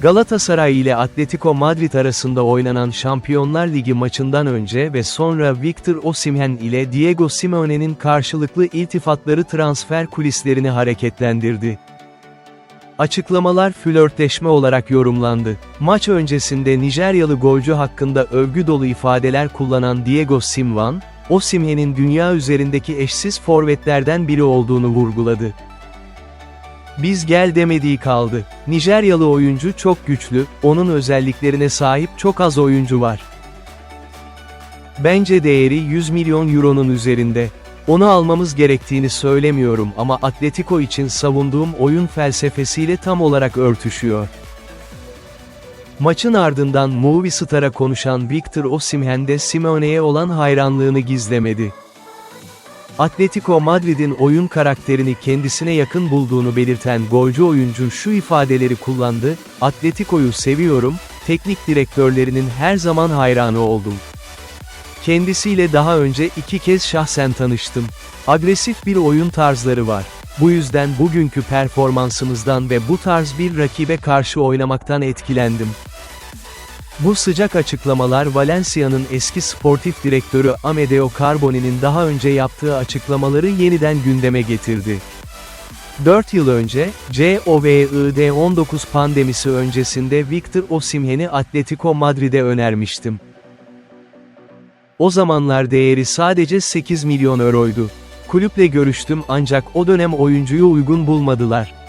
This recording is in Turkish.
Galatasaray ile Atletico Madrid arasında oynanan Şampiyonlar Ligi maçından önce ve sonra Victor Osimhen ile Diego Simeone'nin karşılıklı iltifatları transfer kulislerini hareketlendirdi. Açıklamalar flörtleşme olarak yorumlandı. Maç öncesinde Nijeryalı golcü hakkında övgü dolu ifadeler kullanan Diego Simvan, Osimhen'in dünya üzerindeki eşsiz forvetlerden biri olduğunu vurguladı. Biz gel demediği kaldı. Nijeryalı oyuncu çok güçlü, onun özelliklerine sahip çok az oyuncu var. Bence değeri 100 milyon euronun üzerinde. Onu almamız gerektiğini söylemiyorum ama Atletico için savunduğum oyun felsefesiyle tam olarak örtüşüyor. Maçın ardından Movie Star'a konuşan Victor Osimhen de Simeone'ye olan hayranlığını gizlemedi. Atletico Madrid'in oyun karakterini kendisine yakın bulduğunu belirten golcü oyuncu şu ifadeleri kullandı, Atletico'yu seviyorum, teknik direktörlerinin her zaman hayranı oldum. Kendisiyle daha önce iki kez şahsen tanıştım. Agresif bir oyun tarzları var. Bu yüzden bugünkü performansımızdan ve bu tarz bir rakibe karşı oynamaktan etkilendim. Bu sıcak açıklamalar Valencia'nın eski sportif direktörü Amedeo Carboni'nin daha önce yaptığı açıklamaları yeniden gündeme getirdi. 4 yıl önce, COVID-19 pandemisi öncesinde Victor Osimhen'i Atletico Madrid'e önermiştim. O zamanlar değeri sadece 8 milyon euroydu. Kulüple görüştüm ancak o dönem oyuncuyu uygun bulmadılar.